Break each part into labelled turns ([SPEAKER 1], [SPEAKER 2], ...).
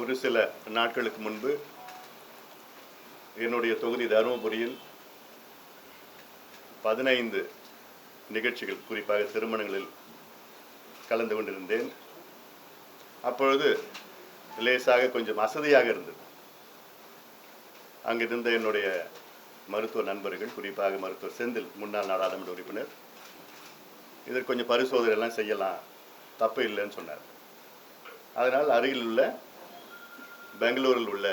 [SPEAKER 1] ஒரு சில நாட்களுக்கு முன்பு என்னுடைய தொகுதி தருமபுரியில் பதினைந்து நிகழ்ச்சிகள் குறிப்பாக திருமணங்களில் கலந்து கொண்டிருந்தேன். அப்பொழுது லேசாக கொஞ்சம் அசதியாக இருந்தது. அங்கிருந்த என்னுடைய மருத்துவ நண்பர்கள் குறிப்பாக மருத்துவர் செந்தில் முன்னாள் நாடாளுமன்ற உறுப்பினர் இதற்கு கொஞ்சம் பரிசோதனை எல்லாம் செய்யலாம் தப்பு இல்லைன்னு சொன்னார். அதனால் அருகில் உள்ள பெங்களூரில் உள்ள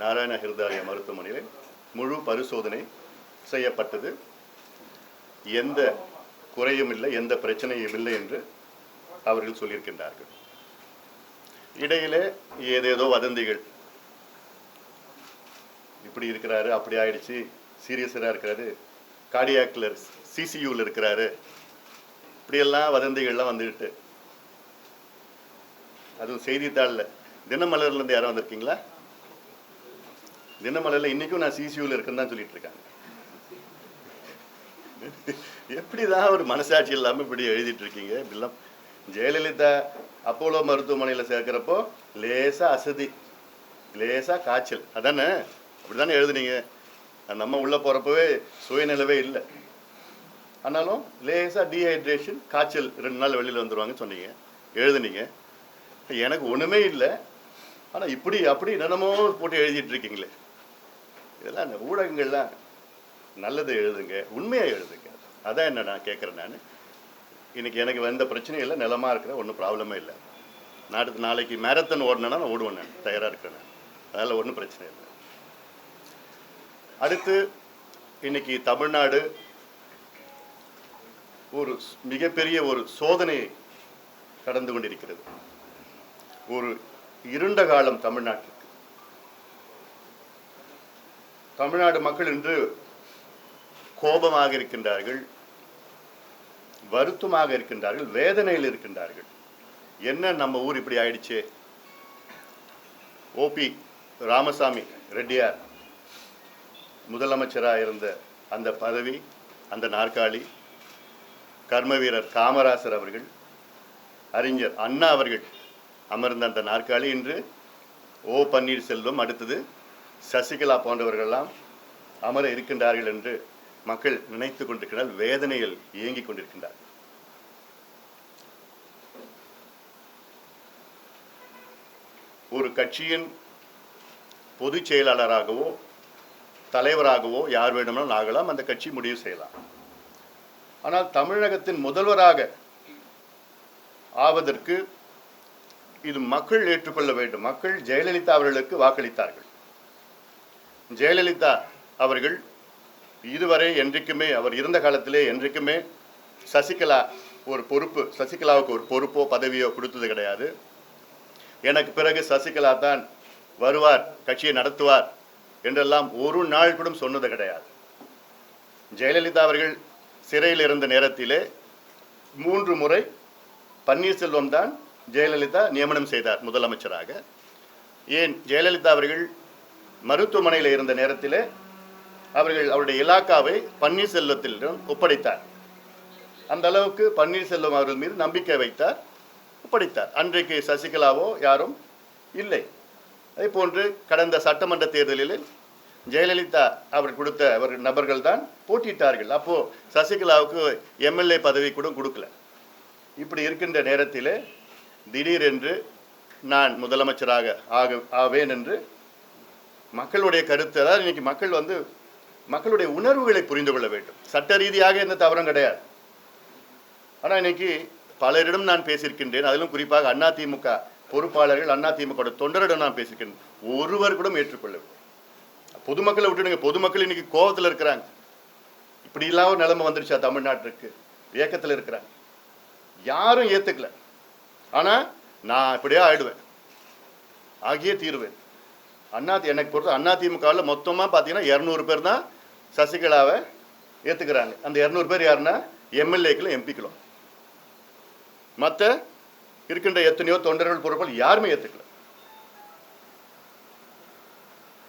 [SPEAKER 1] நாராயண ஹிருதாலய மருத்துவமனையில் முழு பரிசோதனை செய்யப்பட்டது. எந்த குறையும் இல்லை எந்த பிரச்சனையும் இல்லை என்று அவர்கள் சொல்லியிருக்கின்றார்கள். இடையிலே ஏதேதோ வதந்திகள். இப்படி இருக்கிறாரு அப்படி ஆயிடுச்சு சீரியஸராக இருக்கிறாரு கார்டியாக்ல சிசியூவில் இருக்கிறாரு. இப்படியெல்லாம் வதந்திகள்லாம் வந்துக்கிட்டு அதுவும் செய்தித்தாளில் தினமலர்லேருந்து யாரும் வந்திருக்கீங்களா? தினமலரில் இன்றைக்கும் நான் சிசியூவில் இருக்குன்னு தான் சொல்லிட்டு இருக்காங்க. எப்படிதான் ஒரு மனசாட்சி இல்லாமல் இப்படி எழுதிட்டு இருக்கீங்க? இப்படிலாம் ஜெயலலிதா அப்போலோ மருத்துவமனையில் சேர்க்கிறப்போ லேசா அசதி லேசா காய்ச்சல். அதானே? அப்படிதானே எழுதுனீங்க? நம்ம உள்ளே போகிறப்பவே சுயநிலவே இல்லை. ஆனாலும் லேசாக டீஹைட்ரேஷன் காய்ச்சல் ரெண்டு நாள் வெளியில் வந்துருவாங்கன்னு சொன்னீங்க எழுதுனீங்க. எனக்கு ஒன்றுமே இல்லை. ஆனால் இப்படி அப்படி என்னென்னமோ போட்டு எழுதிட்டு இருக்கீங்களே இதெல்லாம் இந்த ஊடகங்கள்லாம் நல்லதை எழுதுங்க உண்மையாக எழுதுங்க. அதான் என்ன நான் கேட்குறேன் நான். இன்னைக்கு எனக்கு எந்த பிரச்சனையும் இல்லை நிலமாக இருக்கிற ஒன்றும் ப்ராப்ளமே இல்லை. நாட்டு நாளைக்கு மேரத்தன் ஓடினேன்னா நான் ஓடுவேன் நான் தயாராக இருக்கிறேன் நான். அதனால் ஒன்றும் பிரச்சனை இல்லை. அடுத்து இன்னைக்கு தமிழ்நாடு ஒரு மிகப்பெரிய ஒரு சோதனை கடந்து கொண்டிருக்கிறது. ஒரு இருண்ட காலம் தமிழ்நாட்டிற்கு. தமிழ்நாடு மக்கள் இன்று கோபமாக இருக்கின்றார்கள் வருத்தமாக இருக்கின்றார்கள் வேதனையில் இருக்கின்றார்கள். என்ன நம்ம ஊர் இப்படி ஆயிடுச்சு? ஓபி ராமசாமி ரெட்டியார் முதலமைச்சராக இருந்த அந்த பதவி அந்த நாற்காலி கர்ம வீரர் காமராசர் அவர்கள் அறிஞர் அண்ணா அவர்கள் அமர்ந்த அந்த நாற்காலி இன்று ஓ பன்னீர்செல்வம் அடுத்தது சசிகலா போன்றவர்களெல்லாம் அமர இருக்கின்றார்கள் என்று மக்கள் நினைத்து கொண்டிருக்கிறார் வேதனையில் இயங்கிக் கொண்டிருக்கின்றார். ஒரு கட்சியின் பொதுச் செயலாளராகவோ தலைவராகவோ யார் வேண்டுமானாலும் ஆகலாம் அந்த கட்சி முடிவு செய்யலாம். ஆனால் தமிழகத்தின் முதல்வராக ஆவதற்கு இது மக்கள் ஏற்றுக்கொள்ள வேண்டும். மக்கள் ஜெயலலிதா அவர்களுக்கு வாக்களித்தார்கள். ஜெயலலிதா அவர்கள் இதுவரை என்றைக்குமே அவர் இருந்த காலத்திலே என்றைக்குமே சசிகலா ஒரு பொறுப்பு சசிகலாவுக்கு ஒரு பொறுப்போ பதவியோ கொடுத்தது கிடையாது. எனக்கு பிறகு சசிகலா தான் வருவார் கட்சியை நடத்துவார் என்றெல்லாம் ஒரு நாள் கூட சொன்னது கிடையாது. ஜெயலலிதா அவர்கள் சிறையில் இருந்த நேரத்திலே மூன்று முறை பன்னீர்செல்வம் தான் ஜெயலலிதா நியமனம் செய்தார் முதலமைச்சராக. ஏன் ஜெயலலிதா அவர்கள் மருத்துவமனையில் இருந்த நேரத்திலே அவர்கள் அவருடைய இலாக்காவை பன்னீர்செல்வத்திடம் ஒப்படைத்தார். அந்த அளவுக்கு பன்னீர்செல்வம் அவர்கள் மீது நம்பிக்கை வைத்தார் ஒப்படைத்தார். அன்றைக்கு சசிகலாவோ யாரும் இல்லை. அதே போன்று கடந்த சட்டமன்ற தேர்தலில் ஜெயலலிதா அவர் கொடுத்த அவர் நபர்கள் தான் போட்டியிட்டார்கள். அப்போ சசிகலாவுக்கு எம்எல்ஏ பதவி கூட கொடுக்கல. இப்படி இருக்கின்ற நேரத்திலே திடீரென்று நான் முதலமைச்சராக ஆக ஆவேன் என்று மக்களுடைய கருத்து அதாவது இன்னைக்கு மக்கள் வந்து மக்களுடைய உணர்வுகளை புரிந்து கொள்ள வேண்டும். சட்ட ரீதியாக எந்த தவறும் கிடையாது. ஆனால் இன்னைக்கு பலரிடம் நான் பேசியிருக்கின்றேன். அதிலும் குறிப்பாக அதிமுக பொறுப்பாளர்கள் அதிமுக தொண்டரிடம் நான் பேசியிருக்கேன் ஒருவர் கூட ஏற்றுக்கொள்ளவில்லை. பொதுமக்களை விட்டுடுங்க. பொதுமக்கள் இன்னைக்கு கோபத்தில் இருக்கிறாங்க. இப்படி இல்லாம நிலைமை வந்துருச்சா தமிழ்நாட்டிற்கு இயக்கத்தில் இருக்கிறாங்க. யாரும் ஏத்துக்கல. ஆனா நான் இப்படியே ஆயிடுவேன். ஆகியே தீருவேன். அண்ணா எனக்கு பொறுத்த அண்ணா திமுகவில் மொத்தமாக பார்த்தீங்கன்னா இரநூறு பேர் தான் சசிகலாவை ஏற்றுக்கிறாங்க அந்த இரநூறு பேர் யாருன்னா எம்எல்ஏக்களும் எம்பிக்களும். மற்ற இருக்கின்ற எத்தனையோ தொண்டர்கள் பொறுப்புகள் யாருமே ஏற்றுக்கல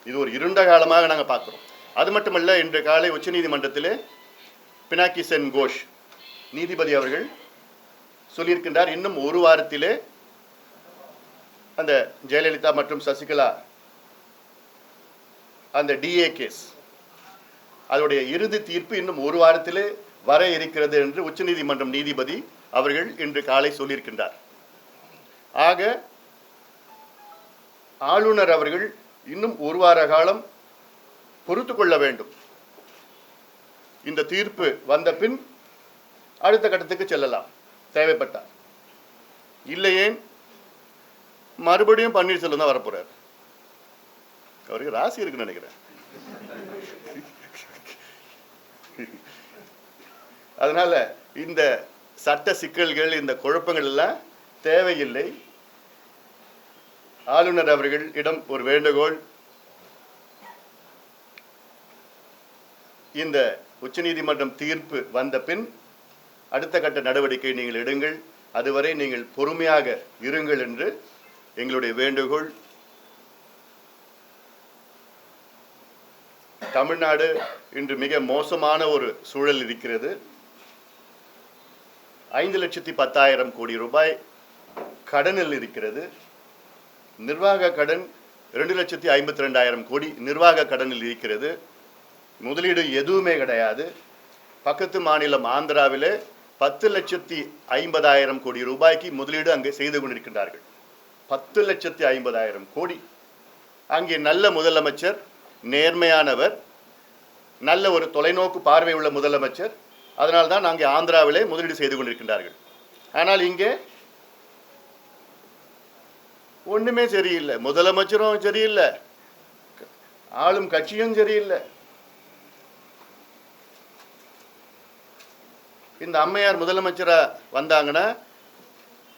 [SPEAKER 1] இது ஒரு இருண்ட காலமாக நாங்கள் பார்க்குறோம் அது மட்டுமல்ல இன்று காலை உச்சநீதிமன்றத்திலே பினாக்கி சென் கோஷ் நீதிபதி அவர்கள் சொல்லியிருக்கின்றார். இன்னும் ஒரு வாரத்திலே அந்த ஜெயலலிதா மற்றும் சசிகலா அந்த டிஏ கேஸ் அதோடைய இறுதி தீர்ப்பு இன்னும் ஒரு வாரத்திலே வர இருக்கிறது என்று உச்சநீதிமன்றம் நீதிபதி அவர்கள் இன்று காலை சொல்லியிருக்கின்றார். ஆக ஆளுநர் அவர்கள் இன்னும் ஒரு வார காலம் பொறுத்து கொள்ள வேண்டும். இந்த தீர்ப்பு வந்த பின் அடுத்த கட்டத்துக்கு செல்லலாம். தேவைப்பட்டார். இல்லையே மறுபடியும் பன்னீர்செல்வம் தான் வரப்போறார். அவருக்கு ராசி இருக்குன்னு நினைக்கிறேன். அதனால இந்த சட்ட சிக்கல்கள் இந்த குழப்பங்கள் எல்லாம் தேவையில்லை. ஆளுநர் அவர்கள் இடம் ஒரு வேண்டுகோள். இந்த உச்சநீதிமன்றம் தீர்ப்பு வந்த பின் அடுத்த கட்ட நடவடிக்கை நீங்கள் எடுங்கள். அதுவரை நீங்கள் பொறுமையாக இருங்கள் என்று எங்களுடைய வேண்டுகோள். தமிழ்நாடு இன்று மிக மோசமான ஒரு சூழல் இருக்கிறது. ஐந்து லட்சத்தி பத்தாயிரம் கோடி ரூபாய் கடனில் இருக்கிறது. நிர்வாக கடன் ரெண்டு லட்சத்தி ஐம்பத்தி ரெண்டாயிரம் கோடி நிர்வாக கடனில் இருக்கிறது. முதலீடு எதுவுமே கிடையாது. பக்கத்து மாநிலம் ஆந்திராவிலே பத்து லட்சத்தி ஐம்பதாயிரம் கோடி ரூபாய்க்கு முதலீடு அங்கே செய்து கொண்டிருக்கின்றார்கள். பத்து லட்சத்தி ஐம்பதாயிரம் கோடி. அங்கே நல்ல முதலமைச்சர் நேர்மையானவர் நல்ல ஒரு தொலைநோக்கு பார்வை உள்ள முதலமைச்சர். அதனால் தான் அங்கே ஆந்திராவிலே முதலீடு செய்து கொண்டிருக்கின்றார்கள். ஆனால் இங்கே ஒண்ணுமே சரியில்லை. முதலமைச்சரும் சரியில்லை. ஆளும் கட்சியும் சரியில்லை. இந்த அம்மையார் முதலமைச்சரா வந்தாங்கன்னா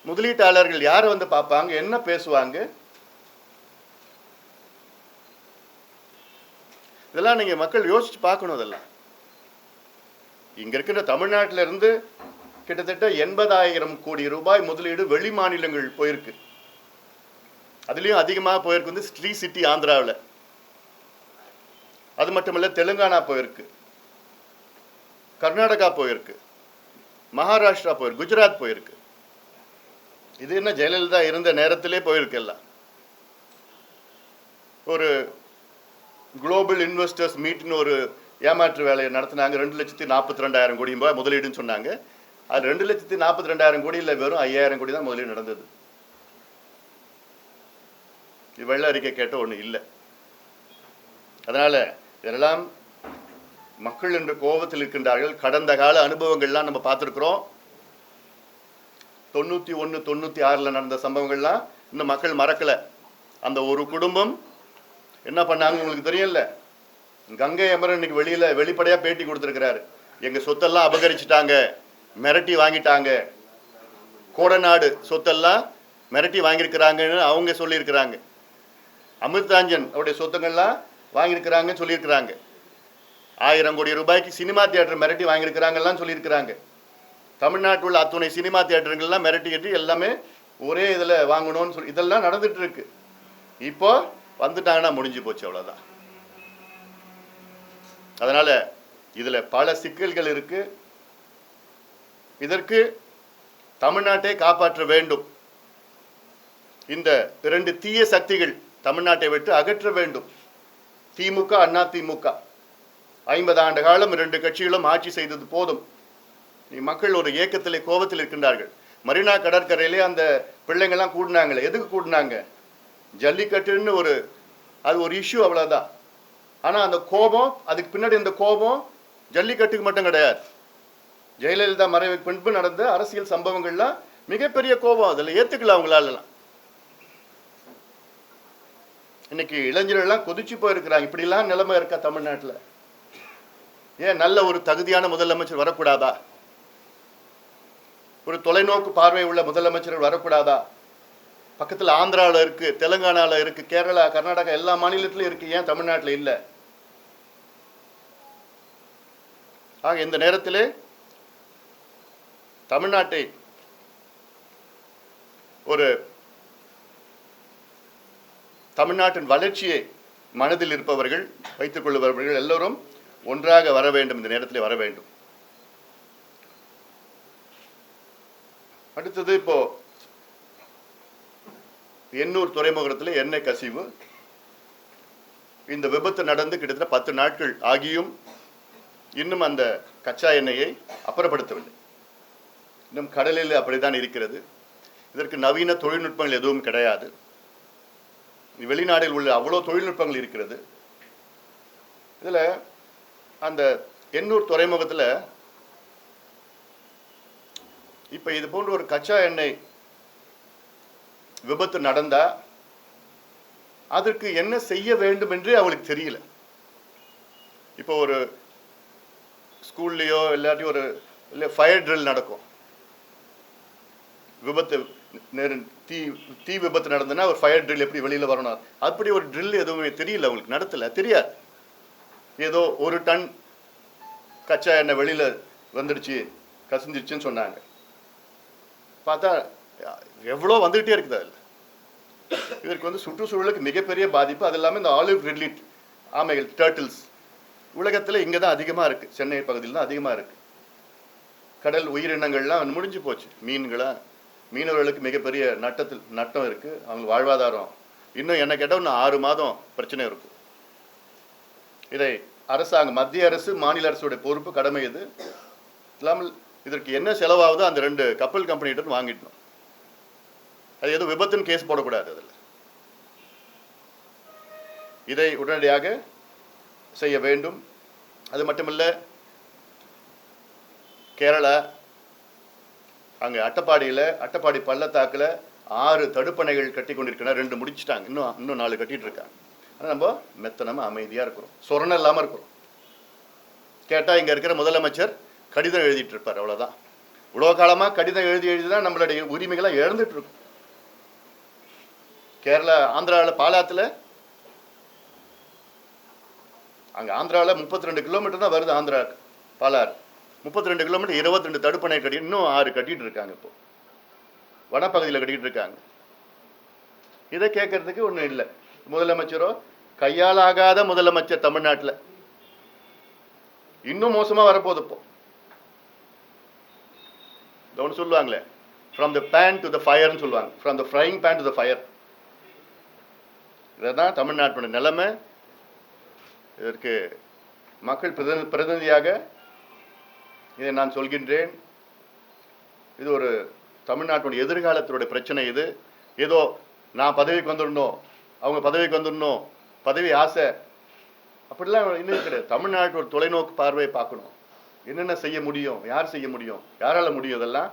[SPEAKER 1] முதலீட்டாளர்கள் யாரை வந்து பார்ப்பாங்க? என்ன பேசுவாங்க? இதெல்லாம் நீங்கள் மக்கள் யோசிச்சு பார்க்கணும் இதெல்லாம். இங்கே இருக்கிற தமிழ்நாட்டில இருந்து கிட்டத்தட்ட எண்பதாயிரம் கோடி ரூபாய் முதலீடு வெளி மாநிலங்கள் போயிருக்கு. அதுலேயும் அதிகமாக போயிருக்கு வந்து ஸ்ரீ சிட்டி ஆந்திராவில். அது மட்டுமல்ல தெலுங்கானா போயிருக்கு. கர்நாடகா போயிருக்கு. மகாராஷ்டிரா போயிருக்கு குஜராத் போயிருக்கு. இது என்ன ஜெயலலிதா இருந்த நேரத்திலே போயிருக்கு எல்லாம். ஒரு குளோபல் இன்வெஸ்டர்ஸ் மீட்னு ஒரு ஏமாற்று வேலையை நடத்தினாங்க. ரெண்டு லட்சத்தி நாற்பத்தி ரெண்டாயிரம் கோடி ரூபாய் முதலீடுன்னு சொன்னாங்க. அது ரெண்டு லட்சத்தி நாற்பத்தி ரெண்டாயிரம் கோடி இல்லை வெறும் ஐயாயிரம் கோடி தான் முதலீடு நடந்தது. இது வெள்ள அறிக்கை கேட்ட ஒன்று இல்லை. அதனால இதெல்லாம் மக்கள் என்று கோபத்தில் இருக்கின்றார்கள். கடந்த கால அனுபவங்கள்லாம் நம்ம பார்த்துருக்குறோம். தொண்ணூற்றி ஒன்று தொண்ணூற்றி ஆறில் நடந்த சம்பவங்கள்லாம் இன்னும் மக்கள் மறக்கலை. அந்த ஒரு குடும்பம் என்ன பண்ணாங்க உங்களுக்கு தெரியல கங்கை அமரன் இன்னைக்கு வெளியில் வெளிப்படையாக பேட்டி கொடுத்துருக்கிறாரு. எங்கள் சொத்தெல்லாம் அபகரிச்சிட்டாங்க மிரட்டி வாங்கிட்டாங்க. கோடநாடு சொத்தெல்லாம் மிரட்டி வாங்கியிருக்கிறாங்கன்னு அவங்க சொல்லியிருக்கிறாங்க. அமிர்தாஞ்சன் அவருடைய சொத்துங்கள்லாம் வாங்கியிருக்கிறாங்கன்னு சொல்லியிருக்கிறாங்க. ஆயிரம் கோடி ரூபாய்க்கு சினிமா தியேட்டர் மிரட்டி வாங்கியிருக்கிறாங்கலாம் சொல்லியிருக்கிறாங்க. தமிழ்நாட்டில் உள்ள அத்துணை சினிமா தியேட்டருங்கள்லாம் மிரட்டி கட்டி எல்லாமே ஒரே இதில் வாங்கணும்னு சொல்லி இதெல்லாம் நடந்துட்டு இருக்கு இப்போ வந்துட்டாங்கன்னா முடிஞ்சு போச்சு அவ்வளோதான் அதனால இதுல பல சிக்கல்கள் இருக்கு. இதற்கு தமிழ்நாட்டை காப்பாற்ற வேண்டும். இந்த இரண்டு தீய சக்திகள் தமிழ்நாட்டை விட்டு அகற்ற வேண்டும். திமுக அண்ணா திமுக. ஐம்பது ஆண்டு காலம் இரண்டு கட்சிகளும் ஆட்சி செய்தது போதும். நீ மக்கள் ஒரு ஏக்கத்திலே கோபத்தில் இருக்கின்றார்கள். மரினா கடற்கரையிலே அந்த பிள்ளைங்கள்லாம் கூடினாங்களே எதுக்கு கூடினாங்க? ஜல்லிக்கட்டுன்னு ஒரு அது ஒரு இஷ்யூ அவ்வளோதான் ஆனால் அந்த கோபம் அதுக்கு பின்னாடி இந்த கோபம் ஜல்லிக்கட்டுக்கு மட்டும் கிடையாது. ஜெயலலிதா மறைவுக்கு பின்பு நடந்த அரசியல் சம்பவங்கள்லாம் மிகப்பெரிய கோபம். அதில் ஏற்றுக்கல அவங்களாலலாம். இன்னைக்கு இளைஞர்கள்லாம் கொதிச்சு போயிருக்கிறாங்க. இப்படிலாம் நிலைமை இருக்கா தமிழ்நாட்டில்? ஏன் நல்ல ஒரு தகுதியான முதலமைச்சர் வரக்கூடாதா? ஒரு தொலைநோக்கு பார்வை உள்ள முதலமைச்சர்கள் வரக்கூடாதா? பக்கத்தில் ஆந்திராவில் இருக்கு தெலுங்கானாவில் இருக்கு கேரளா கர்நாடகா எல்லா மாநிலத்திலும் இருக்கு ஏன் தமிழ்நாட்டில் இல்லை? ஆக இந்த நேரத்திலே தமிழ்நாட்டை ஒரு தமிழ்நாட்டின் வளர்ச்சியை மனதில் இருப்பவர்கள் வைத்துக் கொள்ளுபவர்கள் எல்லோரும் ஒன்றாக வர வேண்டும் இந்த நேரத்தில் வர வேண்டும். அடுத்தது இப்போ எண்ணூர் துறைமுகத்தில் எண்ணெய் கசிவு. இந்த விபத்து நடந்து கிட்டத்தட்ட பத்து நாட்கள் ஆகியும் இன்னும் அந்த கச்சா எண்ணெயை அப்புறப்படுத்தவில்லை. இன்னும் கடலில் அப்படித்தான் இருக்கிறது. இதற்கு நவீன தொழில்நுட்பங்கள் எதுவும் கிடையாது. வெளிநாட்டில் உள்ள அவ்வளோ தொழில்நுட்பங்கள் இருக்கிறது. இதில் அந்த எண்ணூர் துறைமுகத்தில் இப்போ இது போன்ற ஒரு கச்சா எண்ணெய் விபத்து நடந்தா அதற்கு என்ன செய்ய வேண்டும் என்று அவளுக்கு தெரியல. இப்போ ஒரு ஸ்கூல்லையோ இல்லாட்டி ஒரு இல்லை ஃபயர் ட்ரில் நடக்கும். விபத்து நேரு தீ தீ விபத்து நடந்ததுன்னா ஒரு ஃபயர் ட்ரில் எப்படி வெளியில் வரணும்? அப்படி ஒரு ட்ரில் எதுவுமே தெரியல அவங்களுக்கு நடத்தல தெரியாது. ஏதோ ஒரு டன் கச்சா எண்ணெய் வெளியில் வந்துடுச்சு கசிஞ்சிருச்சுன்னு சொன்னாங்க. பார்த்தா எவ்வளோ வந்துக்கிட்டே இருக்குது அதில். இதற்கு வந்து சுற்றுச்சூழலுக்கு மிகப்பெரிய பாதிப்பு. அது இல்லாமல் இந்த ஆலிவ் ரிட்லிட் ஆமைகள் டர்ட்டில்ஸ் உலகத்தில் இங்கே தான் அதிகமாக இருக்குது. சென்னை பகுதியில் தான் அதிகமாக இருக்குது. கடல் உயிரினங்கள்லாம் முடிஞ்சு போச்சு. மீன்களாம் மீனவர்களுக்கு மிகப்பெரிய நட்டத்தில் நட்டம் இருக்குது. அவங்க வாழ்வாதாரம். இன்னும் என்ன கேட்டால் இன்னும் ஆறு மாதம் பிரச்சனை இருக்கும். இதை அரசாங்கம் மத்திய அரசு மாநில அரசுடைய பொறுப்பு கடமை இது இல்லாமல் இதற்கு என்ன செலவாகுதோ அந்த ரெண்டு கப்பல் கம்பெனிகிட்ட வாங்கிட்டோம் அது எதுவும் விபத்துன்னு கேஸ் போடக்கூடாது அதில். இதை உடனடியாக செய்ய வேண்டும். அது மட்டுமல்ல கேரளா அங்கே அட்டப்பாடியில் அட்டப்பாடி பள்ளத்தாக்கில் ஆறு தடுப்பணைகள் கட்டி கொண்டிருக்கணும் ரெண்டு முடிச்சிட்டாங்க. இன்னும் இன்னும் நாலு கட்டிட்டு இருக்காங்க. ஆனால் நம்ம மெத்தனமாக அமைதியாக இருக்கிறோம். சொரணம் இல்லாமல் இருக்கிறோம். கேட்டால் இங்கே இருக்கிற முதலமைச்சர் கடிதம் எழுதிட்டு இருப்பார் அவ்வளோதான் இவ்வளோ காலமாக கடிதம் எழுதி எழுதி தான் நம்மளுடைய உரிமைகளை இழந்துட்டு இருக்கும். கேரளா ஆந்திராவில் பாலாத்தில் அங்கே ஆந்திராவில் முப்பத்தி ரெண்டு கிலோமீட்டர் தான் வருது ஆந்திரா பாலாறு. முப்பத்தி ரெண்டு கிலோமீட்டர் இருபத்தி ரெண்டு தடுப்பணை கட்டி இன்னும் ஆறு கட்டிட்டு இருக்காங்க இப்போ. வனப்பகுதியில் கட்டிட்டு இருக்காங்க. இதை கேட்கறதுக்கு ஒன்றும் இல்லை. முதலமைச்சரோ? கையாலாகாத முதலமைச்சர் தமிழ்நாட்டில். இன்னும் மோசமாக வரப்போகுது இப்போ. ஒன்று சொல்லுவாங்களே from the pan to the ஃபயர்னு சொல்லுவாங்க. From the frying pan to the fire இதுதான் தமிழ்நாட்டோட நிலைமை. இதற்கு மக்கள் பிரதி பிரதிநிதியாக இதை நான் சொல்கின்றேன். இது ஒரு தமிழ்நாட்டுடைய எதிர்காலத்தினுடைய பிரச்சனை இது. ஏதோ நான் பதவிக்கு வந்துடணும் அவங்க பதவிக்கு வந்துடணும் பதவி ஆசை. அப்படிலாம் இன்னும் கிடையாது. தமிழ்நாட்டு ஒரு தொலைநோக்கு பார்வையை பார்க்கணும். என்னென்ன செய்ய முடியும் யார் செய்ய முடியும் யாரால் முடியும் இதெல்லாம்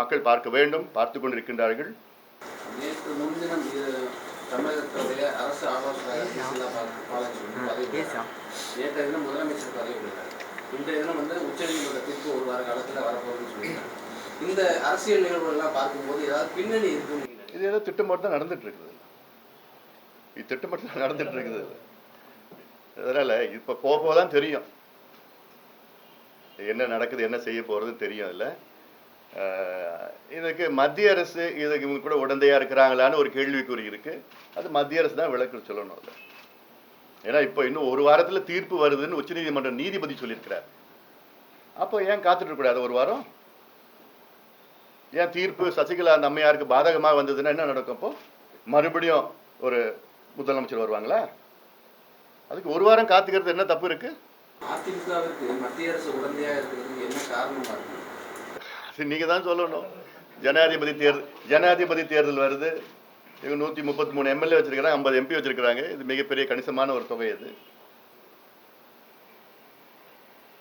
[SPEAKER 1] மக்கள் பார்க்க வேண்டும் பார்த்து கொண்டிருக்கின்றார்கள்.
[SPEAKER 2] நேற்று முன்தினம் இது தமிழகத்துடைய அரசு ஆலோசகர். நேற்றைய தினம் முதலமைச்சர் பதவி. இன்றைய தினம் வந்து உச்சநீதிமன்ற தீர்ப்பு ஒரு வார காலத்தில் வரப்போகுதுன்னு சொல்லியிருக்காங்க. இந்த அரசியல் நிகழ்வுகள்லாம் பார்க்கும்போது ஏதாவது பின்னணி
[SPEAKER 1] இது ஏதோ திட்டமிட்டு தான் நடந்துட்டு இருக்குது. இது திட்டமிட்டு நடந்துட்டு இருக்குது அதனால இப்போ போக போக தான் தெரியும். என்ன நடக்குது என்ன செய்ய போறதுன்னு தெரியும் அதில். இதுக்கு மத்திய அரசு இதுக்கு இவங்க கூட உடந்தையா இருக்கிறாங்களான்னு ஒரு கேள்விக்குறி இருக்கு. அது மத்திய அரசு தான் விளக்கு சொல்லணும் அதில். ஏன்னா இப்போ இன்னும் ஒரு வாரத்துல தீர்ப்பு வருதுன்னு உச்சநீதிமன்ற நீதிபதி சொல்லியிருக்கிறார். அப்போ ஏன் காத்துட்டு இருக்கக்கூடாது ஒரு வாரம்? ஏன் தீர்ப்பு சசிகலா அந்த அம்மையாருக்கு பாதகமாக வந்ததுன்னா என்ன நடக்கும் அப்போ? மறுபடியும் ஒரு முதலமைச்சர் வருவாங்களா? அதுக்கு ஒரு வாரம் காத்துக்கிறது என்ன தப்பு இருக்கு?
[SPEAKER 2] அதிமுகவிற்கு மத்திய அரசு உடந்தையாக இருக்கிறதுக்கு என்ன காரணமா இருக்கு?
[SPEAKER 1] அது நீங்க தான் சொல்லணும். ஜனாதிபதி தேர்தல் ஜனாதிபதி தேர்தல் வருது. இவங்க நூற்றி முப்பத்தி மூணு எம்எல்ஏ வச்சிருக்கிறாங்க ஐம்பது எம்பி வச்சிருக்கிறாங்க. இது மிகப்பெரிய கணிசமான ஒரு தொகை அது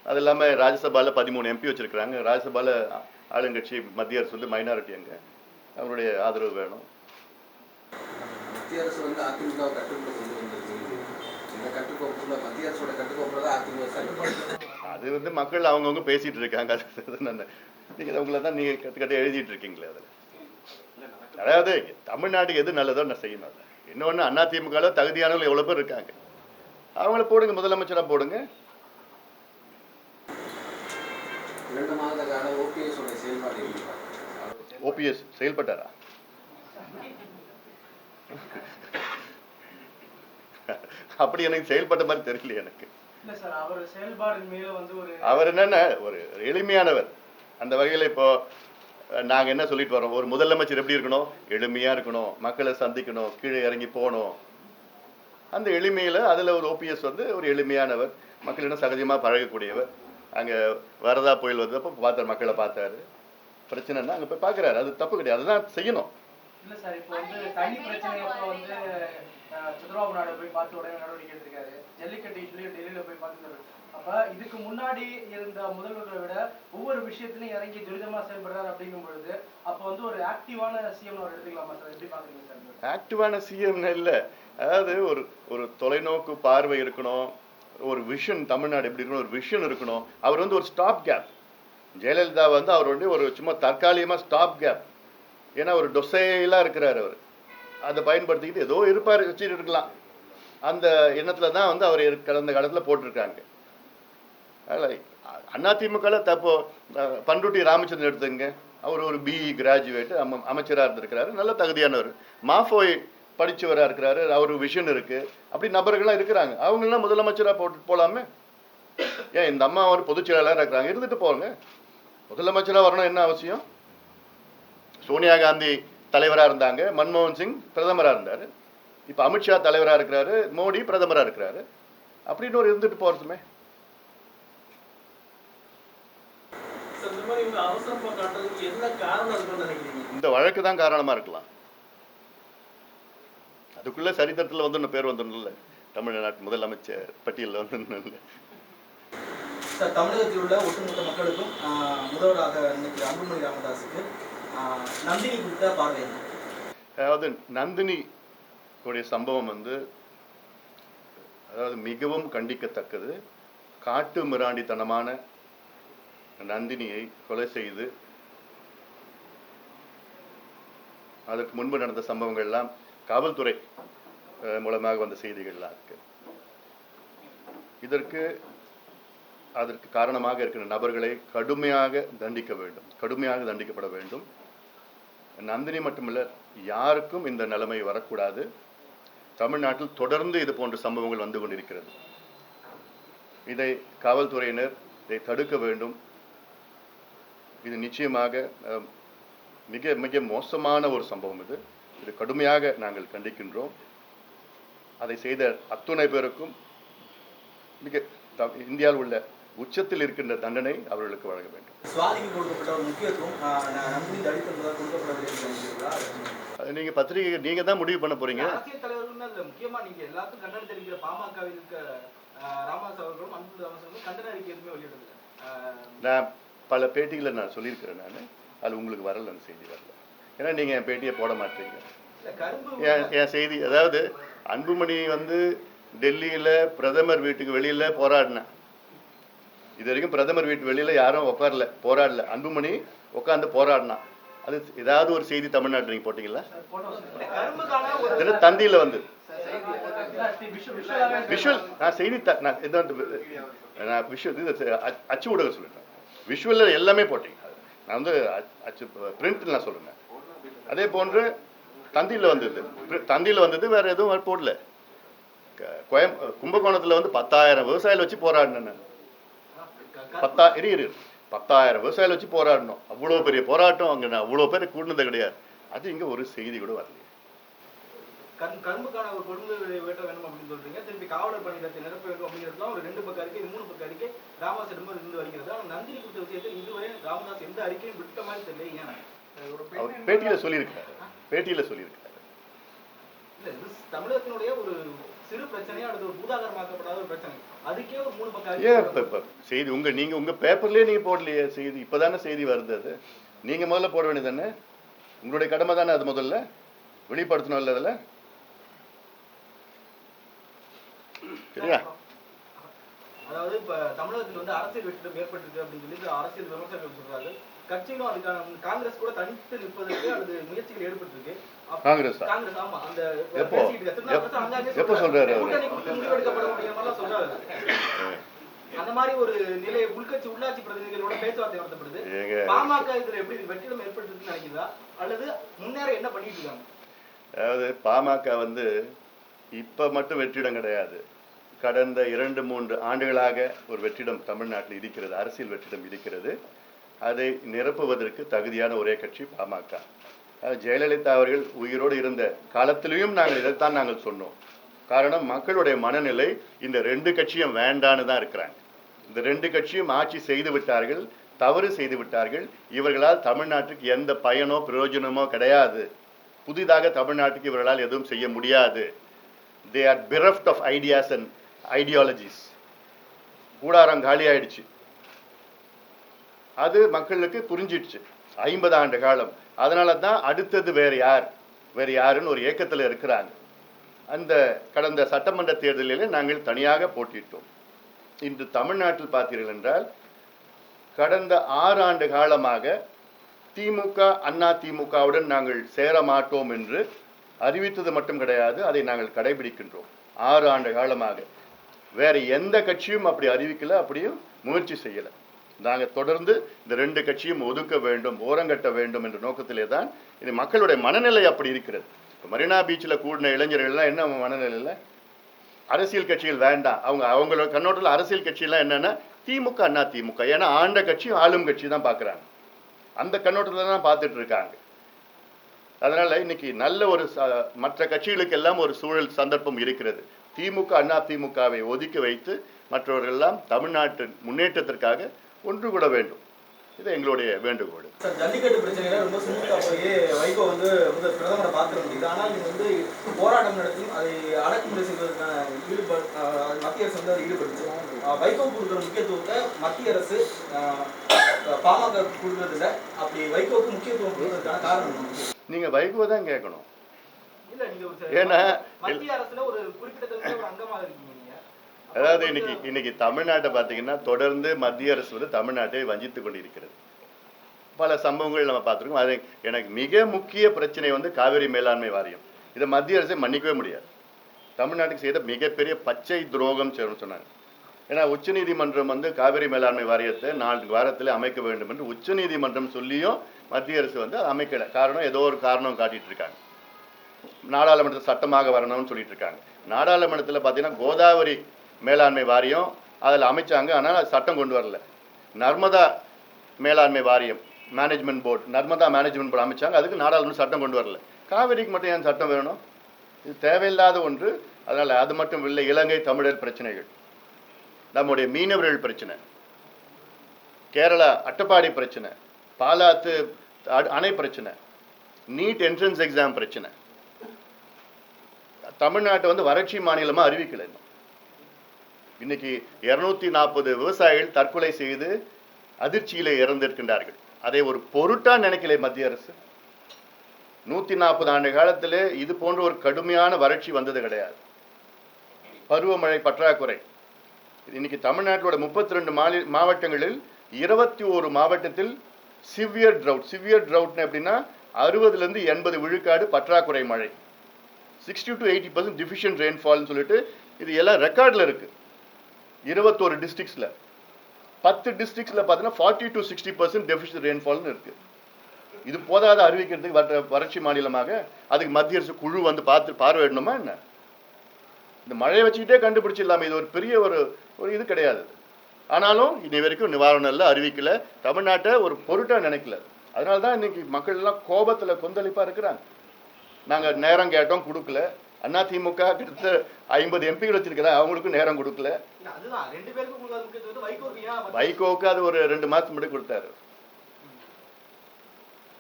[SPEAKER 1] அது இல்லாமல் ராஜ்யசபாவில் பதிமூணு எம்பி வச்சிருக்கிறாங்க. ராஜ்யசபாவில் ஆளுங்கட்சி மத்திய அரசு வந்து மைனாரிட்டி அங்கே. அவங்களுடைய ஆதரவு வேணும்.
[SPEAKER 2] மத்திய அரசு வந்து அதிமுக கட்டுக்குள்ள கொண்டு வந்திருக்கு. இந்த கட்டுக்கோப்புல மத்திய அரசோட கட்டுக்கோப்புல தான் அதிமுக
[SPEAKER 1] அது வந்து மக்கள் அவங்கவுங்க பேசிட்டு இருக்காங்க. நீங்கள் உங்களை தான் நீங்கள் கட்டுக்கட்ட எழுதிட்டு இருக்கீங்களே அதில். அதாவது தமிழ்நாட்டுக்கு எது நல்லதோ நான் செய்யணும் அதில் இன்னொன்று அதிமுகவில் தகுதியானவங்க எவ்வளோ பேர் இருக்காங்க. அவங்கள போடுங்க முதலமைச்சராக போடுங்க?
[SPEAKER 2] ஓபிஎஸ்
[SPEAKER 1] செயல்பட்டாரா? அப்படி எனக்கு செயல்பட்ட மாதிரி தெரியல எனக்கு. அவர் என்னென்ன ஒரு எளிமையானவர். அந்த வகையில் இப்போ நாங்கள் என்ன சொல்லிட்டு வரோம்? ஒரு முதலமைச்சர் எப்படி இருக்கணும்? எளிமையாக இருக்கணும். மக்களை சந்திக்கணும். கீழே இறங்கி போகணும். அந்த எளிமையில் அதில் ஒரு ஓபிஎஸ் வந்து ஒரு எளிமையானவர். மக்களிடம் சகஜமாக பழகக்கூடியவர். அங்கே வரதா புயல் வந்தப்போ பார்த்தார் மக்களை பார்த்தாரு. பிரச்சனைன்னா அங்கே போய் பார்க்குறாரு. அது தப்பு கிடையாது. அதுதான் செய்யணும்.
[SPEAKER 3] இல்ல சார் இப்போ வந்து தனி பிரச்சனை அப்போ வந்து சந்திரபாபு நாயுடு போய் பார்த்து உடனே நடவடிக்கை எடுத்திருக்காரு. ஜல்லிக்கட்டு இஷ்யூலையும் டெல்லியில போய் பார்த்துருக்காரு. அப்ப இதுக்கு முன்னாடி இருந்த முதல்வர்களை விட ஒவ்வொரு விஷயத்திலையும் இறங்கி துரிதமா செயல்படுறாரு அப்படிங்கும் பொழுது அப்போ வந்து ஒரு ஆக்டிவான சிஎம் அவர் எடுத்துக்கலாமா சார்? எப்படி பாக்குறீங்க சார்
[SPEAKER 1] ஆக்டிவான சிஎம் இல்லை. அதாவது ஒரு ஒரு தொலைநோக்கு பார்வை இருக்கணும் ஒரு விஷன் தமிழ்நாடு எப்படி இருக்கணும் ஒரு விஷன் இருக்கணும். அவர் வந்து ஒரு ஸ்டாப் கேப் ஜெயலலிதா வந்து அவர் வந்து ஒரு சும்மா தற்காலிகமாக ஸ்டாப் கேப் ஏன்னா ஒரு டொசைலாக இருக்கிறார் அவர். அதை பயன்படுத்திக்கிட்டு ஏதோ இருப்பார் வச்சுட்டு இருக்கலாம். அந்த எண்ணத்தில் தான் வந்து அவர் கடந்த காலத்தில் போட்டிருக்காங்க. அதில் அதிமுகவில் தப்போ பண்ருட்டி ராமச்சந்திரன் எடுத்துங்க அவர் ஒரு பிஇ கிராஜுவேட் அம அமைச்சராக இருந்திருக்கிறாரு. நல்ல தகுதியானவர். மாஃபோய் படிச்சவராக இருக்கிறாரு. அவர் விஷன் இருக்குது அப்படி நபர்கள்லாம் இருக்கிறாங்க. அவங்கெல்லாம் முதலமைச்சராக போட்டு போகலாமே ஏன் இந்த அம்மா அவர் பொதுச் செயலாளராக இருக்கிறாங்க? இருந்துட்டு போங்க. முதலமைச்சராக வரணும் என்ன அவசியம்? சோனியா காந்தி தலைவராக இருந்தாங்க மன்மோகன் சிங் பிரதமராக இருந்தார். இப்போ அமித்ஷா தலைவராக இருக்கிறாரு மோடி பிரதமராக இருக்கிறாரு. அப்படின்னு ஒரு இருந்துட்டு போகிறதுமே
[SPEAKER 4] இந்த
[SPEAKER 1] வழக்கு தான் காரணமாக இருக்கலாம். அதுக்குள்ளே சரித்திரத்தில் வந்து பேர் வந்துடணும்ல. தமிழ்நாட்டு முதலமைச்சர் பட்டியலில் வந்து
[SPEAKER 5] சார் தமிழகத்தில் உள்ள ஒட்டுமொத்த மக்களுக்கும் முதல்வராக நினைக்கிற அன்புமணி ராமதாஸுக்கு நந்தினி கொடுத்த பார்வை
[SPEAKER 1] அதாவது நந்தினி உடைய சம்பவம் வந்து அதாவது மிகவும் கண்டிக்கத்தக்கது. காட்டு மிராண்டித்தனமான நந்தினியை கொலை செய்து அதற்கு முன்பு நடந்த சம்பவங்கள் எல்லாம் காவல்துறை மூலமாக வந்த செய்திகள்லாம் இருக்கு. இதற்கு அதற்கு காரணமாக இருக்கிற நபர்களை கடுமையாக தண்டிக்க வேண்டும். கடுமையாக தண்டிக்கப்பட வேண்டும். நந்தினி மட்டுமல்ல யாருக்கும் இந்த நிலைமை வரக்கூடாது. தமிழ்நாட்டில் தொடர்ந்து இது போன்ற சம்பவங்கள் வந்து கொண்டிருக்கிறது. இதை காவல்துறையினர் இதை தடுக்க வேண்டும். இது நிச்சயமாக மிக மிக மோசமான ஒரு சம்பவம் இது. இது கடுமையாக நாங்கள் கண்டிக்கின்றோம். அதை செய்த அத்துணை பேருக்கும் மிக த- இந்தியாவில் உள்ள உச்சத்தில் இருக்கின்ற தண்டனை அவர்களுக்கு வழங்க வேண்டும். அது நீங்கள் பத்திரிகை நீங்கள் தான் முடிவு பண்ண போறீங்க.
[SPEAKER 6] நீங்க
[SPEAKER 1] நான் பல பேட்டிகளை நான் சொல்லியிருக்கிறேன் நான். அது உங்களுக்கு வரல அந்த செய்தி வரல. ஏன்னா நீங்கள் என் பேட்டியை போட மாட்டீங்க.
[SPEAKER 6] இல்ல, கரும்பு
[SPEAKER 1] என் என் செய்தி அதாவது அன்புமணி வந்து டெல்லியில் பிரதமர் வீட்டுக்கு வெளியில் போராடினேன் இது வரைக்கும் பிரதமர் வீட்டு வெளியில் யாரும் உட்காரல போராடல. அன்புமணி உட்காந்து போராடினான் அது ஏதாவது ஒரு செய்தி தமிழ்நாட்டில் நீங்கள் போட்டிங்களா? இதில் தந்தியில் வந்து. விஷுவல் நான் செய்தி நான் நான் விஷுவல் இது அச்சு ஊடகம் சொல்லிட்டேன். விஷுவலில் எல்லாமே போட்டீங்க. நான் வந்து அச்சு பிரிண்ட் நான் சொல்லுங்க. அதே போன்று தந்தியில் வந்தது. தந்தியில் வந்தது வேற எதுவும் போடல. கோயம் கும்பகோணத்தில் வந்து பத்தாயிரம் விவசாயிகள் வச்சு போராடினேன் நான். பத்தா இரு இரு. பத்தாயிரம் விவசாயிகள் வச்சு போராடினோம் அவ்வளோ பெரிய போராட்டம் அங்கே அவ்வளோ பேர் கூட்டினது கிடையாது. அது இங்கே ஒரு செய்தி கூட வரல.
[SPEAKER 6] கரும்- கரும்புக்கான ஒரு வேட்ட வேணும் அப்படின்னு சொல்றீங்க. திருப்பி காவலர் பணியிடத்தை நிரப்ப வேண்டும் அப்படிங்கிறதுலாம் ஒரு ரெண்டு பக்கம் அறிக்கை மூணு பக்கம் அறிக்கை ராமதாஸ் இருந்து இருந்து வருகிறது. ஆனால் நந்தினி குறித்த விஷயத்தில் இதுவரை ராமதாஸ் எந்த அறிக்கையும் விட்ட மாதிரி தெரியல ஏன்? ஒரு
[SPEAKER 1] அவர் பேட்டியில் சொல்லியிருக்காரு பேட்டியில் சொல்லியிருக்காரு
[SPEAKER 6] தமிழகத்தினுடைய ஒரு சிறு பிரச்சனையா அல்லது ஒரு பூதாகரமாக்கப்படாத ஒரு பிரச்சனை. அதுக்கே ஒரு மூணு பக்கம்
[SPEAKER 1] ஏன் இப்போ இப்போ செய்தி உங்கள் நீங்கள் உங்கள் பேப்பர்லேயே நீங்கள் போடலையே செய்தி. இப்போ தானே செய்தி வருது அது? நீங்கள் முதல்ல போட வேண்டியது தானே உங்களுடைய கடமை தானே அது முதல்ல? வெளிப்படுத்தணும் இல்லை அதில்? சரியா?
[SPEAKER 6] அதாவது இப்ப தமிழகத்தில் வந்து அரசியல் வெற்றிடம் ஏற்பட்டிருக்கு அப்படின்னு சொல்லி அரசியல் விமர்சகர்கள் சொல்றாரு கட்சியிலும் அதுக்கான காங்கிரஸ் கூட தனித்து நிற்பதற்கு அல்லது முயற்சிகள் ஏற்பட்டிருக்கு.
[SPEAKER 1] காங்கிரஸா
[SPEAKER 6] காங்கிரஸ் ஆமா. அந்த
[SPEAKER 1] எப்போ? சொல்றாரு.
[SPEAKER 6] சொல்றாரு அந்த மாதிரி ஒரு நிலை உள்கட்சி உள்ளாட்சி பிரதிநிதிகளோட பேச்சுவார்த்தை நடத்தப்படுது. பாமக இதுல எப்படி வெற்றிடம் ஏற்பட்டிருக்குன்னு நினைக்கிறதா அல்லது முன்னேற என்ன பண்ணிட்டு இருக்காங்க?
[SPEAKER 1] அதாவது பாமக வந்து இப்போ மட்டும் வெற்றிடம் கிடையாது. கடந்த இரண்டு மூன்று ஆண்டுகளாக ஒரு வெற்றிடம் தமிழ்நாட்டில் இருக்கிறது அரசியல் வெற்றிடம் இருக்கிறது. அதை நிரப்புவதற்கு தகுதியான ஒரே கட்சி பாமக. ஜெயலலிதா அவர்கள் உயிரோடு இருந்த காலத்திலையும் நாங்கள் இதைத்தான் நாங்கள் சொன்னோம். காரணம் மக்களுடைய மனநிலை இந்த ரெண்டு கட்சியும் வேண்டான்னு தான் இருக்கிறாங்க. இந்த ரெண்டு கட்சியும் ஆட்சி செய்து விட்டார்கள் தவறு செய்து விட்டார்கள். இவர்களால் தமிழ்நாட்டுக்கு எந்த பயனோ பிரயோஜனமோ கிடையாது. புதிதாக தமிழ்நாட்டுக்கு இவர்களால் எதுவும் செய்ய முடியாது. They are bereft of ideas and ideologies கூடாரம் காலி ஆயிடுச்சு. அது மக்களுக்கு புரிஞ்சிடுச்சு. ஐம்பது ஆண்டு காலம். அதனால தான் அடுத்தது வேறு யார்? வேறு யாருன்னு ஒரு ஏக்கத்தில் இருக்கிறாங்க. அந்த கடந்த சட்டமன்ற தேர்தலில் நாங்கள் தனியாக போட்டியிட்டோம். இன்று தமிழ்நாட்டில் பார்த்தீர்கள் என்றால் கடந்த ஆறு ஆண்டு காலமாக திமுக அண்ணா திமுகவுடன் நாங்கள் சேர மாட்டோம் என்று அறிவித்தது மட்டும் கிடையாது அதை நாங்கள் கடைபிடிக்கின்றோம். ஆறு ஆண்டு காலமாக. வேற எந்த கட்சியும் அப்படி அறிவிக்கல அப்படியும் முயற்சி செய்யல. நாங்கள் தொடர்ந்து இந்த ரெண்டு கட்சியும் ஒதுக்க வேண்டும் ஓரங்கட்ட வேண்டும் என்ற நோக்கத்திலே தான் இது மக்களுடைய மனநிலை அப்படி இருக்கிறது. இப்போ மரீனா பீச்சில் கூடின இளைஞர்கள்லாம் என்ன மனநிலையில்? அரசியல் கட்சிகள் வேண்டாம். அவங்க அவங்களோட கண்ணோட்டத்தில் அரசியல் கட்சியெல்லாம் என்னன்னா திமுக அண்ணா திமுக. ஏன்னா ஆண்ட கட்சியும் ஆளும் கட்சி தான் பார்க்குறாங்க அந்த கண்ணோட்டத்தில் தான் பார்த்துட்டு இருக்காங்க. அதனால இன்னைக்கு நல்ல ஒரு ச- மற்ற கட்சிகளுக்கு எல்லாம் ஒரு சூழல் சந்தர்ப்பம் இருக்கிறது. திமுக அண்ணா திமுகவை ஒதுக்கி வைத்து மற்றவர்கள் எல்லாம் தமிழ்நாட்டின் முன்னேற்றத்திற்காக ஒன்று கூட வேண்டும். இது எங்களுடைய வேண்டுகோள்.
[SPEAKER 5] ஜல்லிக்கட்டு பிரச்சனையில ரொம்ப சுமூகா போய் வைகோ வந்து பிரதமரை பார்த்துட முடியுது ஆனால் நீங்க வந்து போராட்டம் நடத்தி அதை அடக்குமுறை செய்வதற்கான ஈடுபடு மத்திய அரசு வந்து அதை ஈடுபடுச்சு வைகோ கொடுக்குற முக்கியத்துவத்தை மத்திய அரசு பாமக கொடுக்கறதில்ல. அப்படி வைகோவுக்கு முக்கியத்துவம் கொடுக்கறதுக்கான காரணம்?
[SPEAKER 1] நீங்க வைகோ தான் கேட்கணும்
[SPEAKER 6] இல்ல நீங்க ஒரு ச-
[SPEAKER 1] ஏன்னா அதாவது இன்னைக்கு இன்னைக்கு தமிழ்நாட்டை பார்த்தீங்கன்னா தொடர்ந்து மத்திய அரசு வந்து தமிழ்நாட்டை வஞ்சித்து கொண்டிருக்கிறது. பல சம்பவங்கள் நம்ம பார்த்துருக்கோம். அது எனக்கு மிக முக்கிய பிரச்சனை வந்து காவிரி மேலாண்மை வாரியம். இதை மத்திய அரசு மன்னிக்கவே முடியாது. தமிழ்நாட்டுக்கு செய்த மிகப்பெரிய பச்சை துரோகம் சொன்னாங்க. ஏன்னா உச்சநீதிமன்றம் வந்து காவிரி மேலாண்மை வாரியத்தை நான்கு வாரத்தில் அமைக்க வேண்டும் என்று உச்சநீதிமன்றம் சொல்லியும் மத்திய அரசு வந்து அமைக்கல. காரணம் ஏதோ ஒரு காரணம் காட்டிட்டு இருக்காங்க. நாடாளுமன்றத்தில் சட்டமாக வரணும்னு சொல்லிட்டு இருக்காங்க நாடாளுமன்றத்தில் பார்த்தீங்கன்னா கோதாவரி மேலாண்மை வாரியம் அதில் அமைச்சாங்க. ஆனால் அது சட்டம் கொண்டு வரல. நர்மதா மேலாண்மை வாரியம் management board Narmada management board அமைச்சாங்க. அதுக்கு நாடாளுமன்ற சட்டம் கொண்டு வரல. காவிரிக்கு மட்டும் ஏன் சட்டம் வேணும்? இது தேவையில்லாத ஒன்று. அதனால் அது மட்டும் இல்லை இலங்கை தமிழர் பிரச்சனைகள். நம்முடைய மீனவர்கள் பிரச்சனை. கேரளா அட்டப்பாடி பிரச்சனை. பாலாத்து அணை பிரச்சனை. நீட் என்ட்ரன்ஸ் எக்ஸாம் பிரச்சனை. தமிழ்நாட்டை வந்து வறட்சி மாநிலமா அறிவிக்கல. இன்னைக்கு இருநூத்தி நாற்பது விவசாயிகள் தற்கொலை செய்து அதிர்ச்சியிலே இறந்திருக்கின்றார்கள். அதை ஒரு பொருட்டா நினைக்கல மத்திய அரசு. நூத்தி நாற்பது ஆண்டு காலத்தில் இது போன்ற ஒரு கடுமையான வறட்சி வந்தது கிடையாது. பருவமழை பற்றாக்குறை. இன்னைக்கு தமிழ்நாட்டோட முப்பத்தி ரெண்டு மாநில மாவட்டங்களில் இருபத்தி ஒரு மாவட்டத்தில் சிவியர் ட்ரவுட் சிவியர் ட்ரவுட்னு அப்படின்னா அறுபதுலேருந்து எண்பது விழுக்காடு பற்றாக்குறை மழை. Sixty to eighty percent deficient ரெயின்ஃபால்னு சொல்லிட்டு இது எல்லாம் ரெக்கார்டில் இருக்கு. இருபத்தோரு டிஸ்ட்ரிக்ஸில் பத்து டிஸ்ட்ரிக்ஸில் பார்த்தீங்கன்னா forty to sixty percent deficient ரெயின்ஃபால்னு இருக்கு. இது போதாத அறிவிக்கிறதுக்கு வர வறட்சி மாநிலமாக அதுக்கு மத்திய அரசு குழு வந்து பார்த்து பார்வையிடணுமா என்ன? இந்த மழையை வச்சுக்கிட்டே கண்டுபிடிச்சிடலாமே இது ஒரு பெரிய ஒரு ஒரு இது கிடையாது. ஆனாலும் இன்னை வரைக்கும் நிவாரணம் இல்லை அறிவிக்கலை. தமிழ்நாட்டை ஒரு பொருட்டாக நினைக்கல. அதனால தான் இன்னைக்கு மக்கள் எல்லாம் கோபத்தில் கொந்தளிப்பாக இருக்கிறாங்க. நாங்கள் நேரம் கேட்டோம் கொடுக்கல. அதிமுக கிட்டத்தட்ட ஐம்பது எம்பிகள் வச்சிருக்கிறேன் அவங்களுக்கும் நேரம் கொடுக்கல. வைகோவுக்கு அது ஒரு ரெண்டு மாதத்துக்கு முன்னாடி கொடுத்தாரு.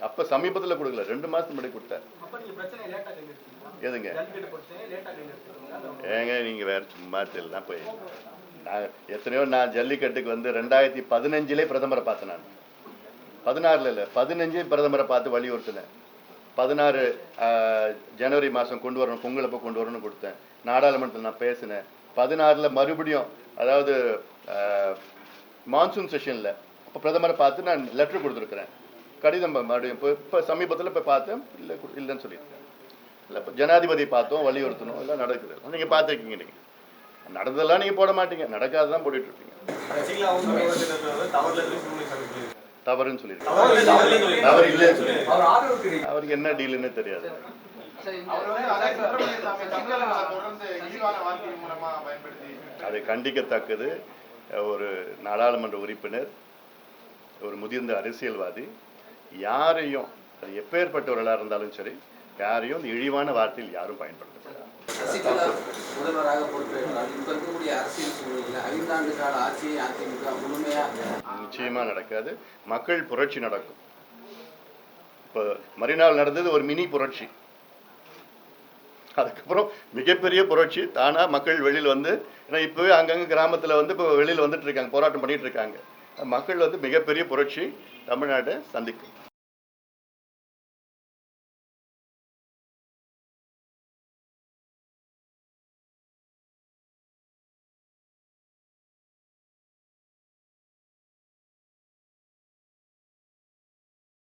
[SPEAKER 1] அப்போ சமீபத்தில் கொடுக்கல ரெண்டு மாதத்துக்கு முன்னாடி கொடுத்தாரு.
[SPEAKER 6] நீங்க
[SPEAKER 1] எதுங்க? ஏங்க நீங்கள் வேற சும்மா தெரியலாம் போய். நான் எத்தனையோ நான் ஜல்லிக்கட்டுக்கு வந்து ரெண்டாயிரத்தி பதினஞ்சிலே பிரதமரை பார்த்தேன் நான். பதினாறுல இல்லை பதினஞ்சு பிரதமரை பார்த்து வலியுறுத்தினேன். பதினாறு ஜனவரி மாதம் கொண்டு வரணும் பொங்கலப்போ கொண்டு வரணும்னு கொடுத்தேன். நாடாளுமன்றத்தில் நான் பேசினேன். பதினாறில் மறுபடியும் அதாவது மான்சூன் செஷனில் அப்போ பிரதமரை பார்த்து நான் லெட்டர் கொடுத்துருக்குறேன். கடிதம் மறுபடியும் இப்போ இப்போ சமீபத்தில் இப்போ பார்த்தேன் இல்லை இல்லைன்னு சொல்லியிருக்கேன். இல்லை இப்போ ஜனாதிபதி பார்த்தோம் வலியுறுத்தணும் எல்லாம் நடக்குது. நீங்கள் பார்த்துருக்கீங்க நீங்கள் நடந்ததெல்லாம் நீங்கள் போட மாட்டீங்க நடக்காததான் போட்டுட்டு இருப்பீங்க. தவறுன்னு சொல்லியிருக்கேன் தவறு இல்லைன்னு சொல்லி அவருக்கு என்ன டீலுன்னு தெரியாது.
[SPEAKER 2] அதை பயன்படுத்தி
[SPEAKER 1] கண்டிக்கத்தக்கது. ஒரு நாடாளுமன்ற உறுப்பினர் ஒரு முதிர்ந்த அரசியல்வாதி யாரையும் அது எப்பேற்பட்டவர்களாக இருந்தாலும் சரி யாரையும் இந்த இழிவான வார்த்தையில் யாரும் பயன்படுத்தக்கூடாது.
[SPEAKER 2] சசிகலா முதல்வராக பொறுப்பேற்றால் இப்ப இருக்கக்கூடிய அரசியல் சூழ்நிலையில ஐந்தாண்டு கால ஆட்சியை அதிமுக முழுமையா
[SPEAKER 1] நிச்சயமாக நடக்காது. மக்கள் புரட்சி நடக்கும். இப்போ மறுநாள் நடந்தது ஒரு மினி புரட்சி. அதுக்கப்புறம் மிகப்பெரிய புரட்சி. தானாக மக்கள் வெளியில் வந்து ஏன்னா இப்போவே அங்கங்கே கிராமத்தில் வந்து இப்போ வெளியில் வந்துட்டு இருக்காங்க போராட்டம் பண்ணிட்டு இருக்காங்க. மக்கள் வந்து மிகப்பெரிய புரட்சி தமிழ்நாட்டை சந்திக்கும்.